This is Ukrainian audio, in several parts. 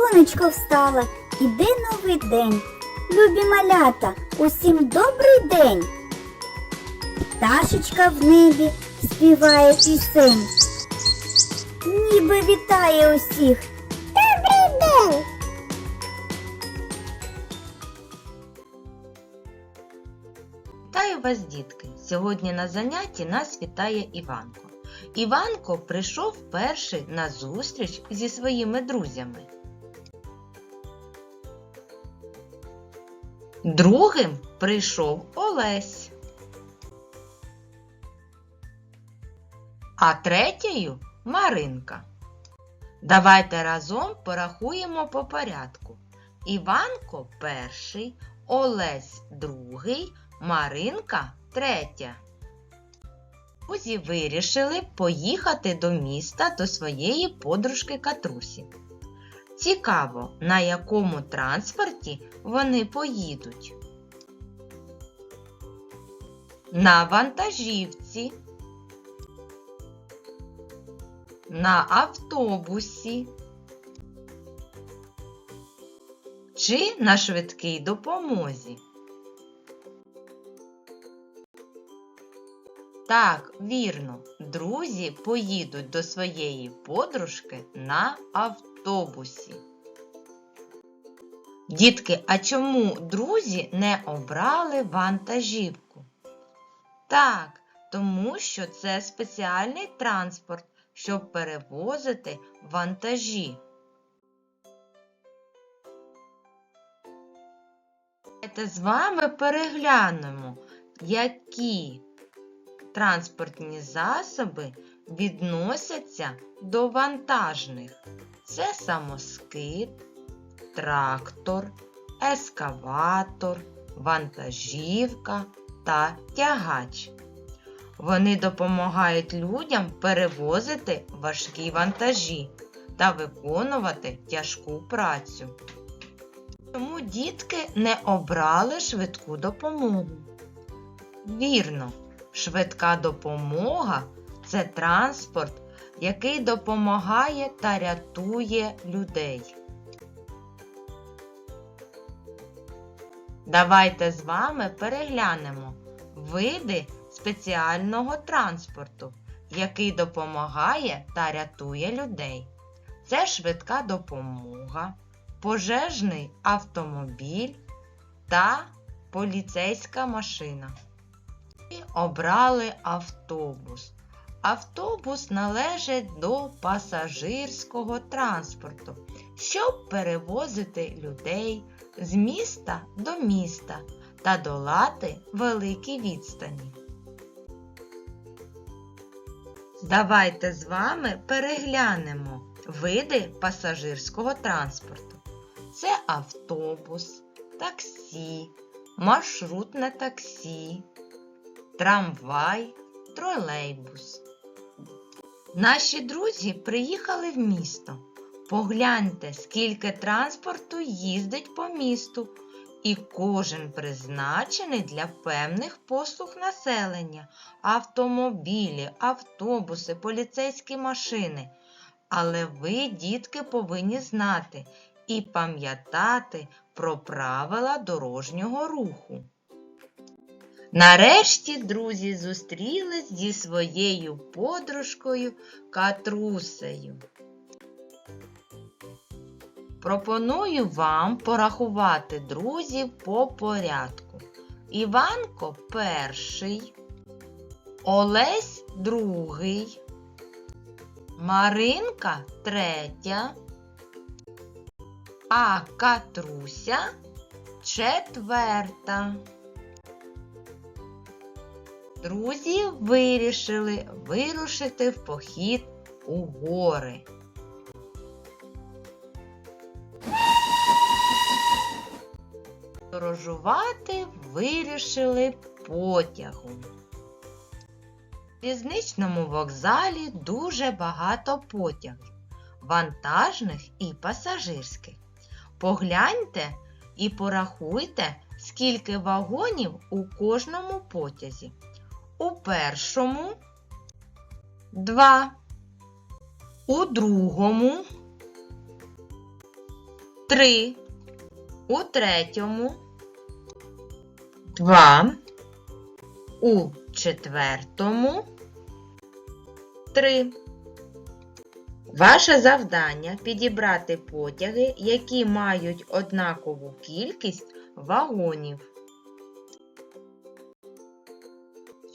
сонечко встало, іде новий день. Любі малята, усім добрий день. Пташечка в небі співає пісень. Ніби вітає усіх. Добрий день! Вітаю вас, дітки! Сьогодні на занятті нас вітає Іванко. Іванко прийшов перший на зустріч зі своїми друзями. Другим прийшов Олесь. А третьою Маринка. Давайте разом порахуємо по порядку. Іванко перший, Олесь другий, Маринка третя. Друзі вирішили поїхати до міста до своєї подружки Катрусі. Цікаво, на якому транспорті вони поїдуть. На вантажівці, на автобусі чи на швидкій допомозі. Так, вірно, друзі поїдуть до своєї подружки на автобусі. Дітки, а чому друзі не обрали вантажівку? Так, тому що це спеціальний транспорт, щоб перевозити вантажі. Давайте з вами переглянемо, які транспортні засоби відносяться до вантажних. Це самоскид, трактор, ескаватор, вантажівка та тягач. Вони допомагають людям перевозити важкі вантажі та виконувати тяжку працю. Чому дітки не обрали швидку допомогу? Вірно, швидка допомога це транспорт, який допомагає та рятує людей. Давайте з вами переглянемо види спеціального транспорту, який допомагає та рятує людей. Це швидка допомога, пожежний автомобіль та поліцейська машина. І обрали автобус. Автобус належить до пасажирського транспорту, щоб перевозити людей з міста до міста та долати великі відстані. Давайте з вами переглянемо види пасажирського транспорту. Це автобус, таксі, маршрутне таксі, трамвай, тролейбус. Наші друзі приїхали в місто. Погляньте, скільки транспорту їздить по місту, і кожен призначений для певних послуг населення автомобілі, автобуси, поліцейські машини. Але ви, дітки, повинні знати і пам'ятати про правила дорожнього руху. Нарешті друзі зустрілись зі своєю подружкою Катрусею. Пропоную вам порахувати друзів по порядку. Іванко перший, Олесь другий, Маринка третя, а Катруся четверта. Друзі вирішили вирушити в похід у гори. Подорожувати вирішили потягом. В залізничному вокзалі дуже багато потягів, вантажних і пасажирських. Погляньте і порахуйте, скільки вагонів у кожному потязі. У першому два, у другому три. У третьому. Два. У четвертому. Три. Ваше завдання підібрати потяги, які мають однакову кількість вагонів.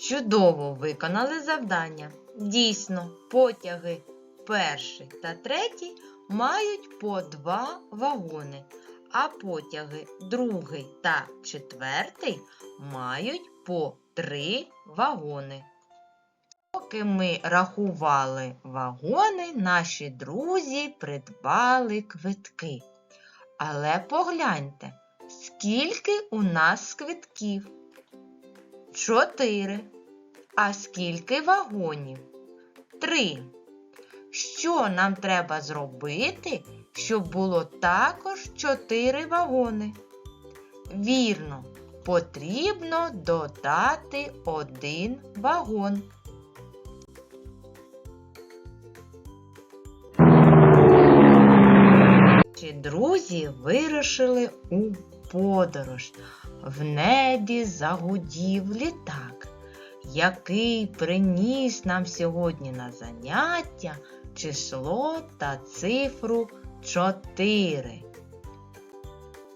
Чудово виконали завдання. Дійсно, потяги перший та третій мають по два вагони, а потяги другий та четвертий мають по три вагони. Поки ми рахували вагони, наші друзі придбали квитки. Але погляньте, скільки у нас квитків? Чотири. А скільки вагонів? Три. Що нам треба зробити, щоб було також чотири вагони? Вірно, потрібно додати один вагон. Наші друзі вирушили у подорож. В небі загудів літак, який приніс нам сьогодні на заняття число та цифру 4.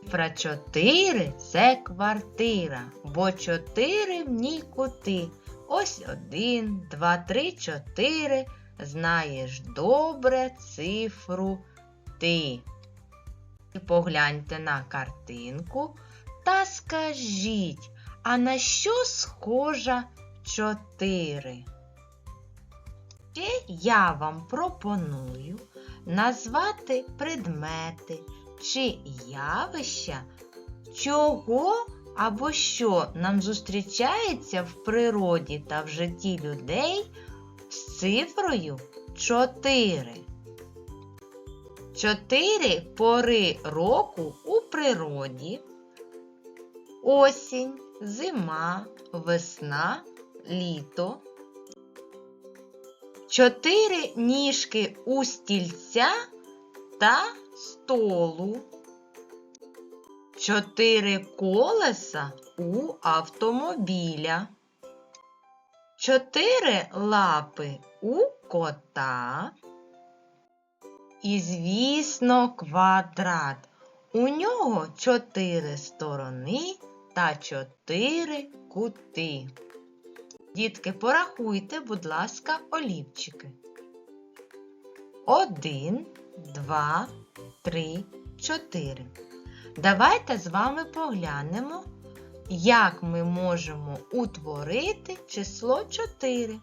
Цифра 4 це квартира, бо 4 в ній кути. Ось 1, 2, 3, 4. Знаєш добре цифру ти. І Погляньте на картинку та скажіть, а на що схожа 4? Ще я вам пропоную назвати предмети чи явища, чого або що нам зустрічається в природі та в житті людей з цифрою 4. Чотири пори року у природі. Осінь, зима, весна, літо. Чотири ніжки у стільця та столу. Чотири колеса у автомобіля. Чотири лапи у кота. І, звісно, квадрат. У нього чотири сторони та чотири кути. Дітки, порахуйте, будь ласка, олівчики. Один, два, три, чотири. Давайте з вами поглянемо, як ми можемо утворити число 4,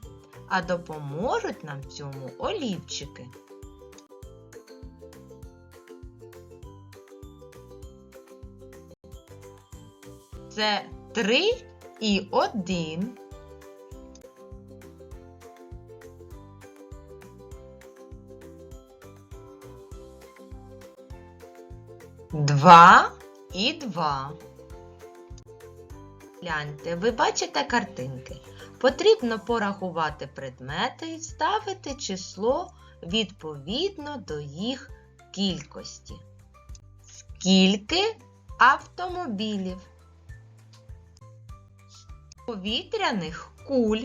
а допоможуть нам цьому олівчики. Це 3 і 1. Два і два. Гляньте, ви бачите картинки. Потрібно порахувати предмети і ставити число відповідно до їх кількості. Скільки автомобілів? Повітряних куль.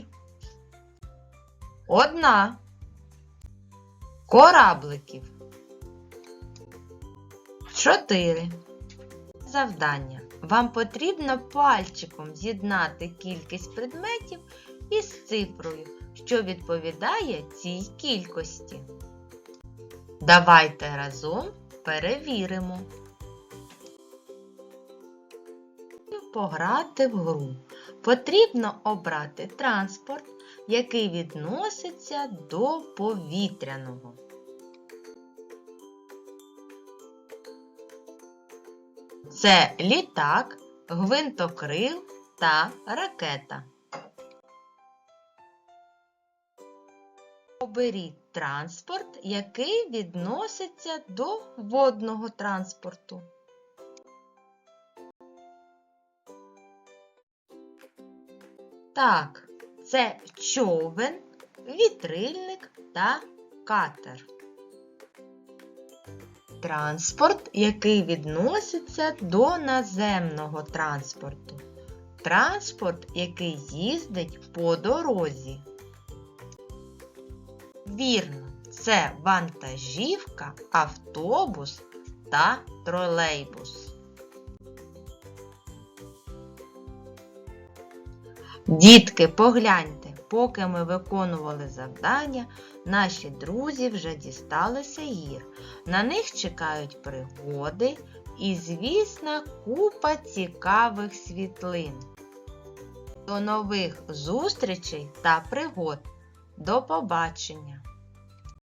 Одна. Корабликів. Чотири. Завдання. Вам потрібно пальчиком з'єднати кількість предметів із цифрою, що відповідає цій кількості. Давайте разом перевіримо. Пограти в гру. Потрібно обрати транспорт, який відноситься до повітряного. Це літак, гвинтокрил та ракета. Оберіть транспорт, який відноситься до водного транспорту. Так, це човен, вітрильник та катер. Транспорт, який відноситься до наземного транспорту. Транспорт, який їздить по дорозі. Вірно, це вантажівка, автобус та тролейбус. Дітки, погляньте, поки ми виконували завдання, наші друзі вже дісталися гір. На них чекають пригоди і, звісно, купа цікавих світлин. До нових зустрічей та пригод. До побачення!